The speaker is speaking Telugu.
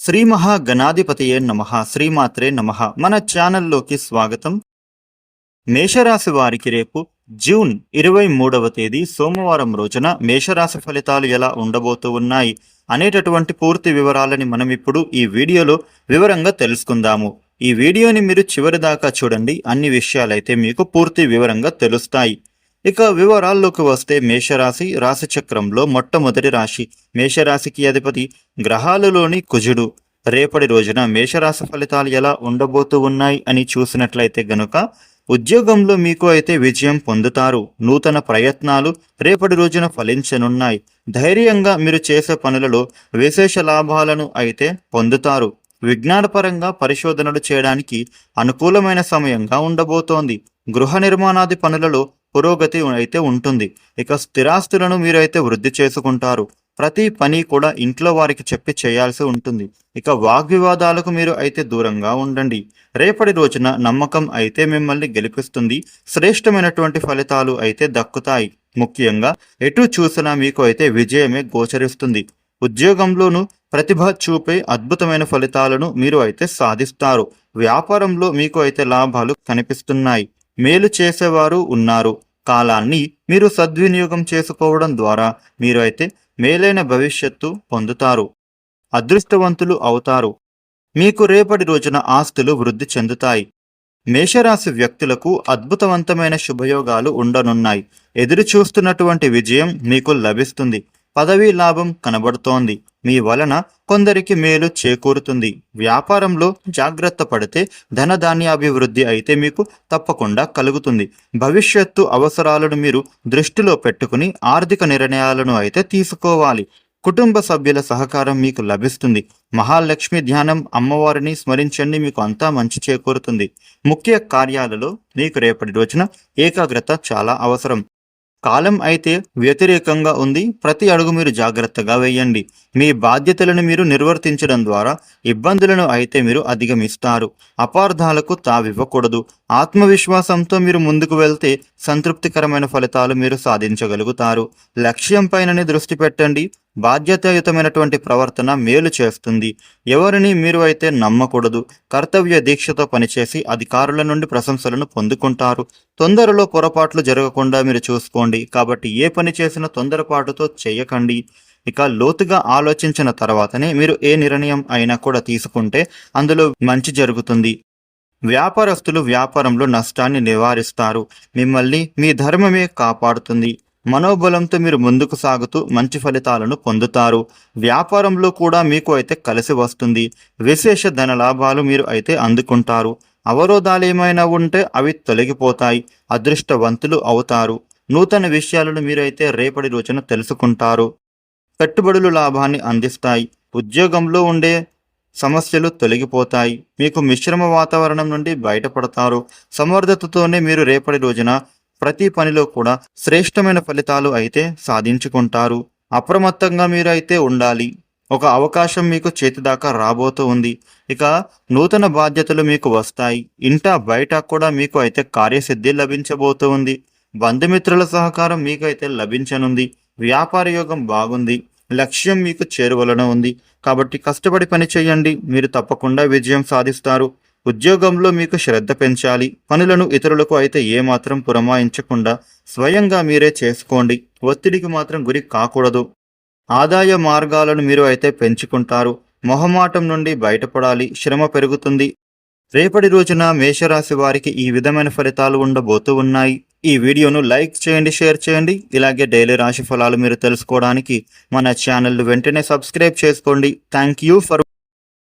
శ్రీ మహాగణాధిపతియే నమ శ్రీమాత్రే నమ. మన ఛానల్లోకి స్వాగతం. మేషరాశి వారికి రేపు జూన్ ఇరవై మూడవ తేదీ సోమవారం రోజున మేషరాశి ఫలితాలు ఎలా ఉండబోతూ ఉన్నాయి అనేటటువంటి పూర్తి వివరాలని మనం ఇప్పుడు ఈ వీడియోలో వివరంగా తెలుసుకుందాము. ఈ వీడియోని మీరు చివరి దాకా చూడండి అన్ని విషయాలైతే మీకు పూర్తి వివరంగా తెలుస్తాయి. ఇక వివరాల్లోకి వస్తే మేషరాశి రాశిచక్రంలో మొట్టమొదటి రాశి. మేషరాశికి అధిపతి గ్రహాలలోని కుజుడు. రేపటి రోజున మేషరాశి ఫలితాలు ఎలా ఉండబోతూ ఉన్నాయి అని చూసినట్లయితే గనుక ఉద్యోగంలో మీకు అయితే విజయం పొందుతారు. నూతన ప్రయత్నాలు రేపటి రోజున ఫలించనున్నాయి. ధైర్యంగా మీరు చేసే పనులలో విశేష లాభాలను అయితే పొందుతారు. విజ్ఞానపరంగా పరిశోధనలు చేయడానికి అనుకూలమైన సమయంగా ఉండబోతోంది. గృహ నిర్మాణాది పనులలో పురోగతి అయితే ఉంటుంది. ఇక స్థిరాస్తులను మీరు అయితే వృద్ధి చేసుకుంటారు. ప్రతి పని కూడా ఇంట్లో వారికి చెప్పి చేయాల్సి ఉంటుంది. ఇక వాగ్వివాదాలకు మీరు అయితే దూరంగా ఉండండి. రేపటి రోజున నమ్మకం అయితే మిమ్మల్ని గెలిపిస్తుంది. శ్రేష్టమైనటువంటి ఫలితాలు అయితే దక్కుతాయి. ముఖ్యంగా ఎటు చూసినా మీకు అయితే విజయమే గోచరిస్తుంది. ఉద్యోగంలోనూ ప్రతిభ చూపే అద్భుతమైన ఫలితాలను మీరు అయితే సాధిస్తారు. వ్యాపారంలో మీకు అయితే లాభాలు కనిపిస్తున్నాయి. మేలు చేసేవారు ఉన్నారు. కాలాన్ని మీరు సద్వినియోగం చేసుకోవడం ద్వారా మీరు అయితే మేలైన భవిష్యత్తు పొందుతారు. అదృష్టవంతులు అవుతారు. మీకు రేపటి రోజున ఆస్తులు వృద్ధి చెందుతాయి. మేషరాశి వ్యక్తులకు అద్భుతవంతమైన శుభయోగాలు ఉండనున్నాయి. ఎదురు చూస్తున్నటువంటి విజయం మీకు లభిస్తుంది. పదవీ లాభం కనబడుతోంది. మీ వలన కొందరికి మేలు చేకూరుతుంది. వ్యాపారంలో జాగ్రత్త పడితే ధనధాన్యాభివృద్ధి అయితే మీకు తప్పకుండా కలుగుతుంది. భవిష్యత్తు అవసరాలను మీరు దృష్టిలో పెట్టుకుని ఆర్థిక నిర్ణయాలను అయితే తీసుకోవాలి. కుటుంబ సభ్యుల సహకారం మీకు లభిస్తుంది. మహాలక్ష్మి ధ్యానం అమ్మవారిని స్మరించండి మీకు అంతా మంచి చేకూరుతుంది. ముఖ్య కార్యాలలో మీకు రేపటి రోజున ఏకాగ్రత చాలా అవసరం. కాలం అయితే వ్యతిరేకంగా ఉంది. ప్రతి అడుగు మీరు జాగ్రత్తగా వేయండి. మీ బాధ్యతలను మీరు నిర్వర్తించడం ద్వారా ఇబ్బందులను అయితే మీరు అధిగమిస్తారు. అపార్థాలకు తావివ్వకూడదు. ఆత్మవిశ్వాసంతో మీరు ముందుకు వెళ్తే సంతృప్తికరమైన ఫలితాలు మీరు సాధించగలుగుతారు. లక్ష్యం పైననే దృష్టి పెట్టండి. బాధ్యతాయుతమైనటువంటి ప్రవర్తన మేలు చేస్తుంది. ఎవరిని మీరు అయితే నమ్మకూడదు కర్తవ్య దీక్షతో పనిచేసి అధికారుల నుండి ప్రశంసలను పొందుకుంటారు. తొందరలో పొరపాట్లు జరగకుండా మీరు చూసుకోండి. కాబట్టి ఏ పని చేసినా తొందరపాటుతో చేయకండి. ఇక లోతుగా ఆలోచించిన తర్వాతనే మీరు ఏ నిర్ణయం అయినా కూడా తీసుకుంటే అందులో మంచి జరుగుతుంది. వ్యాపారస్తులు వ్యాపారంలో నష్టాన్ని నివారిస్తారు. మిమ్మల్ని మీ ధర్మమే కాపాడుతుంది. మనోబలంతో మీరు ముందుకు సాగుతూ మంచి ఫలితాలను పొందుతారు. వ్యాపారంలో కూడా మీకు అయితే కలిసి వస్తుంది. విశేష ధన లాభాలు మీరు అయితే అందుకుంటారు. అవరోధాలు ఏమైనా ఉంటే అవి తొలగిపోతాయి. అదృష్టవంతులు అవుతారు. నూతన విషయాలను మీరైతే రేపటి రోజున తెలుసుకుంటారు. పెట్టుబడులు లాభాన్ని అందిస్తాయి. ఉద్యోగంలో ఉండే సమస్యలు తొలగిపోతాయి. మీకు మిశ్రమ వాతావరణం నుండి బయటపడతారు. సమర్థతతోనే మీరు రేపటి రోజున ప్రతి పనిలో కూడా శ్రేష్టమైన ఫలితాలు అయితే సాధించుకుంటారు. అప్రమత్తంగా మీరు అయితే ఉండాలి. ఒక అవకాశం మీకు చేతిదాకా రాబోతూ ఉంది. ఇక నూతన బాధ్యతలు మీకు వస్తాయి. ఇంట బయట కూడా మీకు అయితే కార్యసిద్ధి లభించబోతూ ఉంది. బంధుమిత్రుల సహకారం మీకు అయితే లభించనుంది. వ్యాపార యోగం బాగుంది. లక్ష్యం మీకు చేరువలన ఉంది. కాబట్టి కష్టపడి పని చేయండి. మీరు తప్పకుండా విజయం సాధిస్తారు. ఉద్యోగంలో మీకు శ్రద్ధ పెంచాలి. పనులను ఇతరులకు అయితే ఏమాత్రం పురమాయించకుండా స్వయంగా మీరే చేసుకోండి. ఒత్తిడికి మాత్రం గురి కాకూడదు. ఆదాయ మార్గాలను మీరు అయితే పెంచుకుంటారు. మొహమాటం నుండి బయటపడాలి. శ్రమ పెరుగుతుంది. రేపటి రోజున మేషరాశి వారికి ఈ విధమైన ఫలితాలు ఉండబోతూ ఉన్నాయి. ఈ వీడియోను లైక్ చేయండి షేర్ చేయండి. ఇలాగే డైలీ రాశి ఫలాలు మీరు తెలుసుకోవడానికి మన ఛానల్ వెంటనే సబ్స్క్రైబ్ చేసుకోండి. Thank you for